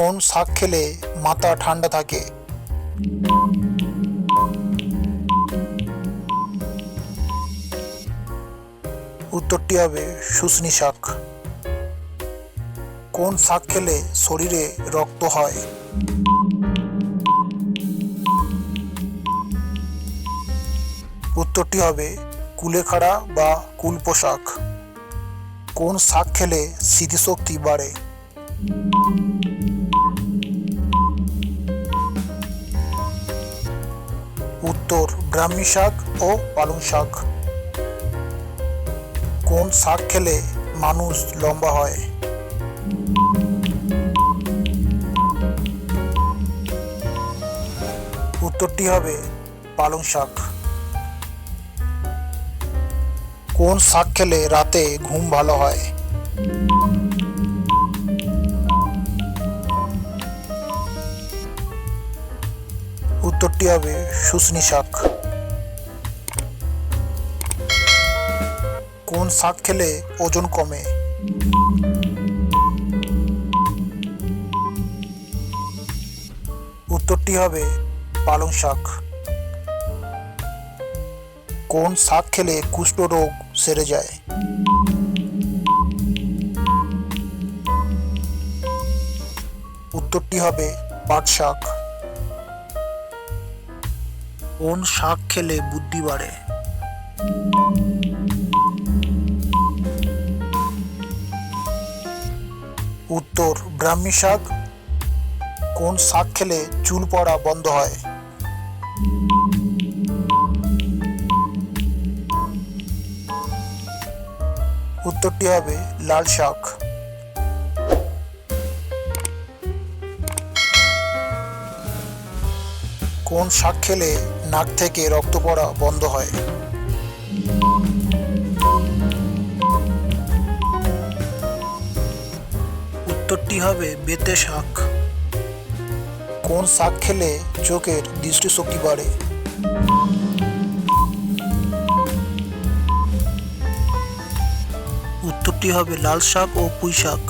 কোন শাক খেলে মাথা ঠান্ডা থাকে। উত্তরটি হবে শুশনি শাক। কোন শাক খেলে শরীরে রক্ত হয়? উত্তরটি হবে কুলেখাড়া বা কুল পোশাক কোন শাক খেলে স্মৃতিশক্তি বাড়ে? উত্তর ব্রাহ্মী শাক ও পালং শাক। কোন শাক খেলে মানুষ লম্বা হয়? উত্তরটি হবে পালং শাক। কোন শাক খেলে রাতে ঘুম ভালো হয়? উত্তরটি হবে শুশনি শাক। কোন শাক খেলে ওজন কমে? উত্তরটি হবে পালং শাক। কোন শাক খেলে কুষ্ঠ রোগ সেরে যায়? উত্তরটি হবে পাট শাক। কোন শাক খেলে বুদ্ধি বাড়ে? উত্তর, ব্রাহ্মী শাক। কোন শাক খেলে চুল পড়া বন্ধ হয়? উত্তরটি হবে লাল শাক। কোন শাক খেলে নাক থেকে রক্ত পড়া বন্ধ হয়? উত্তরটি হবে বেতে শাক। কোন শাক খেলে চোখের দৃষ্টিশক্তি বাড়ে? উত্তরটি হবে লাল শাক ও পুঁই শাক।